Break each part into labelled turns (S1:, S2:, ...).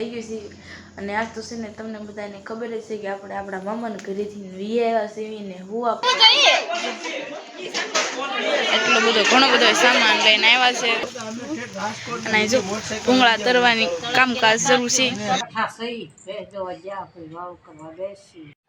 S1: થઈ ગયું છે. અને આજ તો છે ને તમને બધાને ખબર જ છે કે આપણે આપણા મામાના ઘરેથી વી આવ્યા છે હું આપણે એટલો બધો ઘણો બધો સામાન લઈને આવ્યા છે. અને જો ભૂંગળા તરવાની કામકાજ શરૂ છે.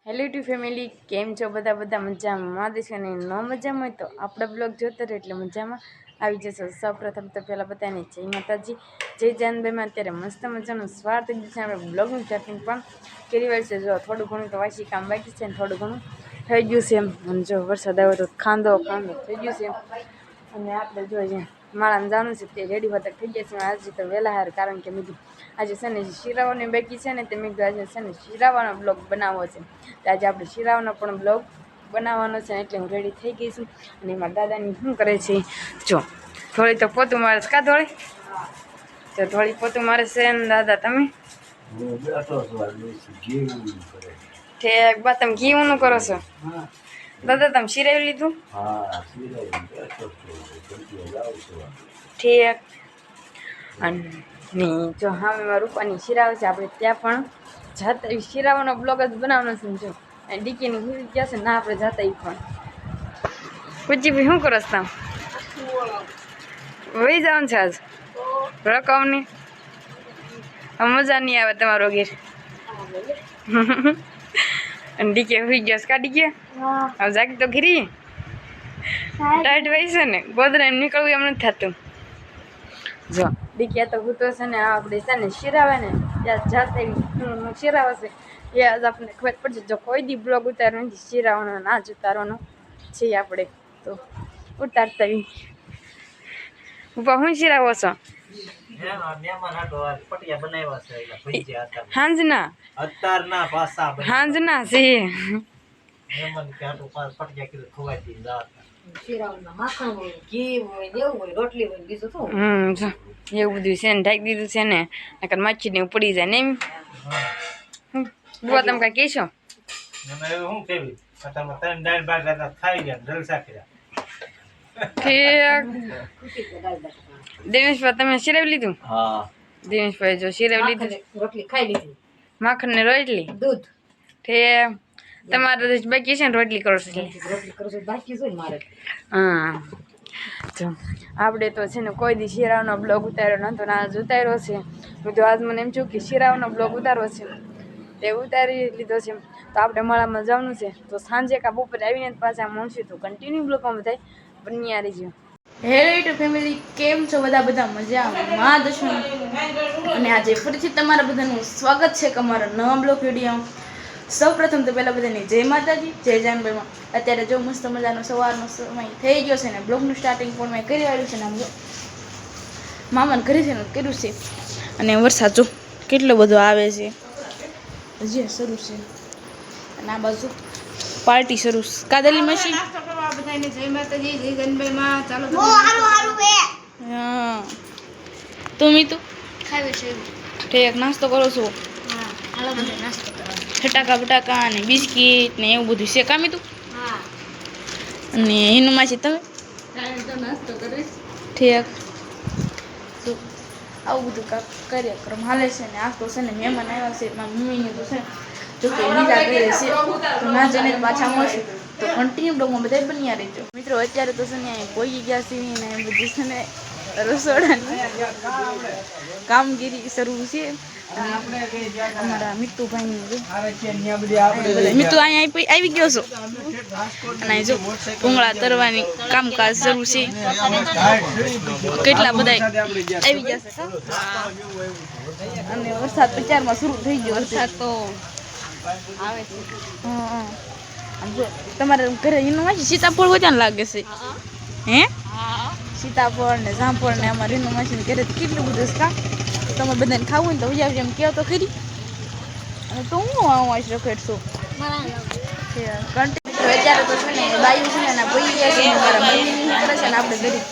S1: હેલો ટુ ફેમિલી કેમ છો? બધા બધા મજામાં? છે અને ન મજામાં હોય તો આપણા બ્લોગ જોતો રહે એટલે મજામાં. આવી જશો. સૌપ્રથમ તો પહેલાં બધાને જય માતાજી. જય જાનભાઈમાં અત્યારે મસ્ત મજાનું સ્વાર્થ છે. આપણે બ્લોગનું સ્ટાર્ટિંગ પણ કરી વાર છે જો થોડું ઘણું તો વાંચી કામ બાકી છે ને થોડું ઘણું થઈ ગયું છે એમ. અને જો વરસાદ આવ્યો તો ખાંદો ખાંદો થઈ ગયું છે એમ. અને આપણે જોઈએ માળાને જવાનું છે તે રેડી હોતા થઈ ગયા છે. આજે તો વહેલા હાર કારણ કે મેં આજે છે ને શિરાવાની બાકી છે ને તે મેં આજે છે ને શિરાવાનો બ્લોગ બનાવવો છે. તો આજે આપણે શિરાવાનો પણ બ્લોગ બનાવવાનો છે એટલે હું રેડી થઈ ગઈ છું. અને મારા દાદાની શું કરે છે? જો થોડી તો પોતું મારે કા થોડી તો થોડી પોતું મારે છે. ને દાદા, તમે? ઠેક, બા, તમે ઘી ઊનું કરો છો? દાદા, તમે સિરાવી લીધું? ઠીક. અને જો હા રૂપાની શિરાવ છે. આપણે ત્યાં પણ જાત સિરાવાનો બ્લોગ જ બનાવવાનો છે જો. અને ડીકીને ભૂલી ગયા છે ના આપણે જતા ઈ પણ. પૂછી શું કરો છો તમે? વહી જવાનું છે આજ? રકમની? મજા નહીં આવે તમારો ગીર અને ડીકે હુઈ ગયો કા કાઢી ગયા? હવે જાગી તો ઘીરી ટાઈટ વહી છે ને? ગોદરા એમ નીકળવું એમ નથી થતું. જો ડીકે તો હું તો છે ને આ આપણે છે ને શિરાવે ને જાતે શિરાવે છે એ આજ આપણને ખબર પડશે જો કોઈ દી બ્લોગ ઉતારવાનો નથી શિરાવાનો ના જ ઉતારવાનો છીએ આપણે તો ઉતારતા. ઉપા હું શિરાવો છો હાંજના હાંજના છે હમ એવું બધું છે ને ઢાંકી દીધું છે ને નકર મચ્છી ને પડી જાય ને એમ. બુઆ તમે કાંઈ કહેશો? દિનેશભાઈ તમે શિરાવી લીધું?
S2: હા.
S1: દિનેશભાઈ જો શિરાવી લીધું.
S3: રોટલી ખાઈ લીધી.
S1: માખણ ને રોટલી?
S3: દૂધ.
S1: ઠીક. તમારે બાકી છે ને રોટલી કરો છો
S3: રોટલી કરો છું બાકી છે મારે.
S1: હા. આપણે તો છે ને કોઈ દી શિરાવનો બ્લોગ ઉતાર્યો નહોતો ને આજ ઉતાર્યો છે. હું તો આજ મને એમ છું કે શિરાવનો બ્લોગ ઉતારવો છે. તે ઉતારી લીધો છે. તો આપણે મળામાં જવાનું છે. તો સાંજે કા બપોરે આવીને જ પાછા મળશું. તો કન્ટિન્યુ બ્લોગમાં બધા બન્યા રહીજો. હેલો યુટ્યુબ ફેમિલી કેમ છો બધા? બધા મજામાં? દર્શન અને આજે ફરીથી તમારા બધાનું સ્વાગત છે કે અમારા નવા બ્લોગ વીડિયો. સૌ પ્રથમ તો પહેલાં બધાની જય માતાજી જય જાનભાઈમાં અત્યારે જો મસ્ત મજાનો સવારનો સમય થઈ ગયો છે ને બ્લોગનું સ્ટાર્ટિંગ પણ મેં કરી વાળ્યું છે ને આમ જો. મામાને ઘરે છે ને કર્યું છે. અને વરસાદ જો કેટલો બધો આવે છે. હજી શરૂ છે. અને આ બાજુ પાર્ટી શરૂ છે. કાદલી મશીન
S3: બધાને જય માતાજી જય જનભાઈમાં ચાલો
S1: હા. તું મીતુ?
S3: ખાવી છે
S1: ઠીક નાસ્તો કરો છો. ફટાકા બટાકા અને બિસ્કીટ ને એવું બધું છે. કામી તું અને એનું માસી તમે? ઠીક. તો આવું બધું કાંક કાર્યક્રમ હાલે છે ને આ તો છે ને મહેમાન આવ્યા છે. મારા મમ્મીને તો છે જો કે નીચા કરે છે. તો ના જઈને પાછા મળશું. તો કન્ટિન્યુ બ્લોગમાં બધા બન્યા રહેજો. મિત્રો અત્યારે તો છે ને પહોંચી ગયા છે ને બધું બધી છે ને રસોડાની કામગીરી શરૂ છે. અમારા મિત્તુ અહીંયા આવી- આવી ગયો છો? અને જો ભૂંગળા તરવાની કામકાજ શરૂ છે. કેટલા બધા આવી ગયા છે? અને વરસાદ બજારમાં શરૂ થઈ ગયો વરસાદ તો
S3: આવે છે.
S1: હા, હા. આમ જો તમારે ઘરે એનું માસી સીતાફળ વધારે લાગે છે. હે. સીતાફળ ને જામફળ ને અમારે એનું માસી ઘરે કેટલું બધું છે તમે બધાને ખાવું ને તો ઉજાવ એમ કહો તો ખરી. અને તો હું આવું આવીશ રખેડશું? અત્યારે તો છે ને બાયું છે ને ભાઈ છે ને મારા મમ્મી કરે છે ને આપણે ગરીબ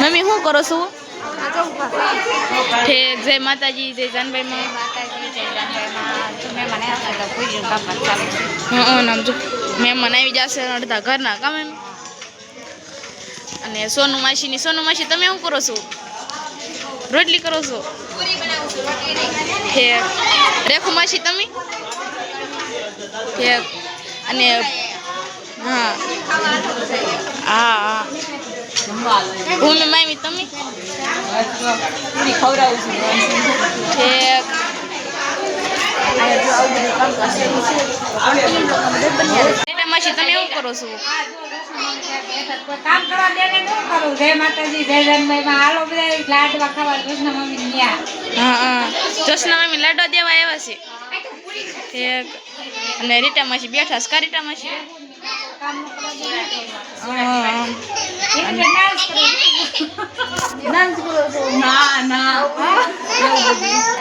S1: મમ્મી શું કરો છો? ઠેક જય માતાજી જય જાનભાઈ જશે અડધા ઘરના કામ એમ અને સોનુ માસીની સોનુ માસી તમે શું કરો છો? રોટલી કરો છો?
S4: ઠેક રેખુ માસી તમે? ઠેક અને હા. હા હા. ભૂમિ મામી તમે? ઠેક માસી તમે એવું કરો છો?
S3: કામ કરવા દે ને શું કરું? જય માતાજી જય જનભાઈ માં હાલો બધા લાડવા ખાવા કૃષ્ણ મમ્મી ન્યા.
S4: હા હા. કૃષ્ણ મમ્મી લાડવા દેવા આવ્યા છે. એક. અને રીટા માસી બેઠા છે. રીટા માસી?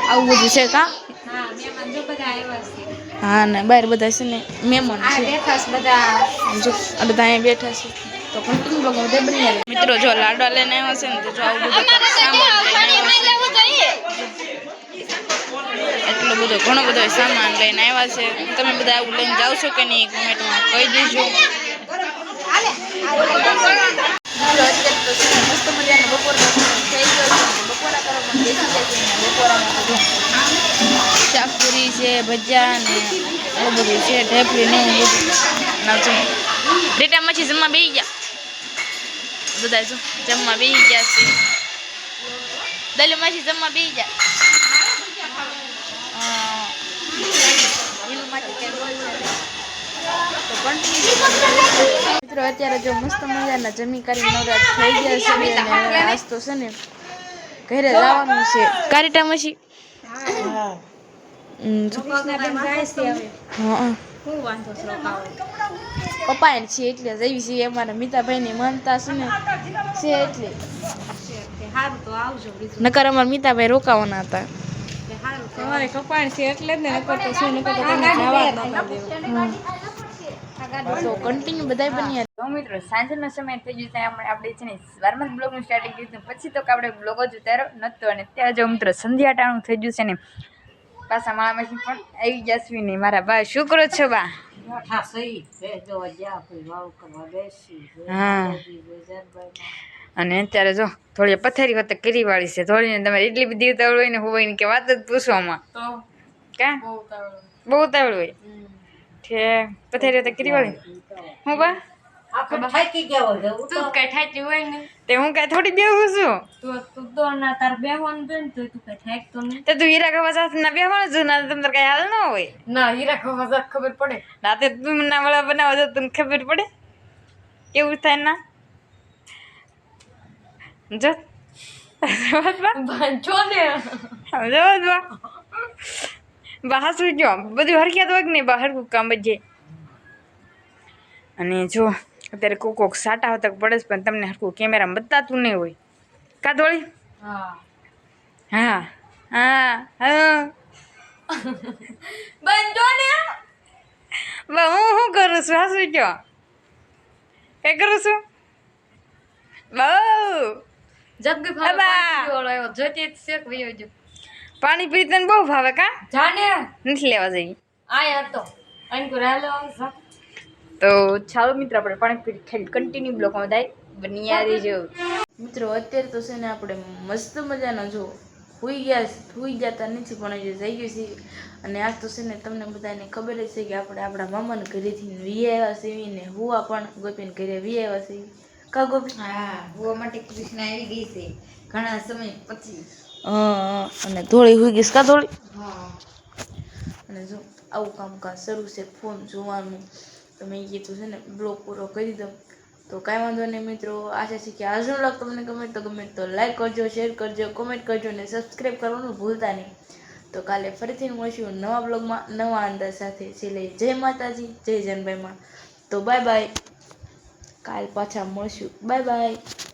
S4: આવું બધું છે કા?
S3: હા મેં મંજો બધા આવ્યા છે.
S4: હા ને બહાર બધા છે ને મહેમાન
S3: આ
S4: છે
S3: દેખાશ બધા
S4: જો આ બધા અહીંયા બેઠા છે તો કન્ટિન્યુ બ્લોગ બધા બની મિત્રો જો લાડવા લઈને આવ્યા છે ને તો જો આવું બધું એટલો બધો ઘણો બધો સામાન લઈને આવ્યા છે તમે બધા આવું લઈને જાઓ છો કે નહીં કોમેન્ટમાં કહી દેજો મસ્ત મજાનો બપોરનો સમય થઈ ગયો છે તો બપોરા કરવામાં બેસી જાય છે ને બપોરામાં તો જો શાકપુરી છે ભજીયા ને એવું બધું છે ઢેપલી ને એવું બધું. ડેટા મચી જમવા બેસી ગયા. બધા જો જમવા બેસી ગયા છે. દલી માછી જમવા બેસી ગયા. મિત્રો અત્યારે જો મસ્ત મજાના જમી કરી નવરાત થઈ ગયા છે અને આજ તો છે ને ઘરે જવાનું છે. કારીટા મસી હમ, જો.
S3: કૃષ્ણાબેન જાય છે હવે
S4: હા
S3: શું વાંધો છે રોકાવો
S4: પપ્પા એને છે એટલે જઈ છીએ અમારા મિતાભાઈની માનતા છે ને. છે એટલે.
S3: તે સારું તો આવજો બીજું.
S4: નકર અમારા મિતાભાઈ રોકાવાના હતા.
S3: તે સારું તો
S1: તમારે કપાણ છે એટલે જ ને નકર તો શું નકર તો તમે જવા નતા દેવું
S4: તો કન્ટિન્યુ બધાય બન્યા.
S1: તો મિત્રો સાંજનો સમય થઈ ગયો ત્યાં આપણે આપણે છે ને વારમાં બ્લોગનું સ્ટાર્ટિંગ કર્યું પછી તો કે આપણે બ્લોગ જ ઉતારો નહોતો અને ત્યાં જો મિત્રો સંધ્યા ટાણું થઈ ગયું છે ને. પાછા માળામાંથી પણ આવી જશવી નહીં. મારા બા શું કરો છો બા. હા અને અત્યારે જો થોડી પથારી વખતે કરી વાળી છે. થોડીને તમારે એટલી બધી ઉતાવળ હોય ને હોય ને કે વાત જ પૂછવામાં
S3: તો?
S1: કા?
S3: બહુ ઉતાવળ.
S1: હોય. છે પથારી વખતે કરી વાળી હું બા?
S3: તું કઈ થાકી હોય ને?
S1: તે હું કાંઈ થોડી બેહું છું?
S3: તો તું તો ના તાર બેહવાનું તો ને તું કઈ થાકતો નહીં.
S1: તે તું હીરા ખાવા સાથે ના બેહવાનું છું ના તમને કઈ હાલ ન હોય.
S3: ના હીરા ખબર પડે.
S1: તું ના વડા બનાવો તો તને ખબર પડે. કેવું થાય ના? જો.
S3: જો ને.
S1: જો બહાર શું જો બધું હરખ્યા તો કે નહીં? બહાર કામ જ અને જો અત્યારે કોક કોક સાટા હોતા પડે છે પણ તમને હરખું કેમેરામાં બતાતું નહીં હોય. કા દોળી
S3: હા.
S1: હા હા
S3: બંધો ને?
S1: બા હું શું કરું છું? હા શું જો કઈ કરું છું? બહુ.
S3: જગ્ગી આવ્યો. જોતી શેક વયો જો.
S1: પાણી પી તને બહુ ભાવે કા?
S3: જાને?
S1: નથી લેવા જઈએ
S3: આયા તો. અનકુ આવશે
S1: તો ચાલો મિત્ર આપણે પાણી પી ખાલી કન્ટિન્યુ બ્લોકમાં થાય બની રહેજો.
S4: મિત્રો અત્યારે તો છે ને આપણે મસ્ત મજાનો જો હોઈ ગયા હુઈ જતા નથી પણ હજી જઈ ગયું છે. અને આજ તો છે ને તમને બધાને ખબર જ છે કે આપણે આપણા મામાને ઘરેથી વી આવ્યા છે ને હુવા પણ ગોપીને ઘરે વી આવ્યા છે. કા ગોપી?
S3: હા હુવા માટે કૃષ્ણ આવી ગઈ છે ઘણા સમય પછી.
S4: હા અને ધોળી હોઈ ગઈશ કા ધોળી?
S3: હા.
S4: અને જો આવું કામકાજ શરૂ છે ફોન જોવાનું. તો મેં કીધું છે ને બ્લોગ પૂરો કરી દઉં. તો કાંઈ વાંધો નહીં મિત્રો, આશા છે કે આજનો બ્લોગ તમને ગમે તો ગમે તો લાઈક કરજો શેર કરજો કોમેન્ટ કરજો અને સબસ્ક્રાઈબ કરવાનું ભૂલતા નહીં. તો કાલે ફરીથી મળશું નવા બ્લોગમાં નવા અંદાજ સાથે. છેલ્લે જય માતાજી, જય જનભાઈમાં તો બાય બાય કાલ પાછા મળશું. Bye bye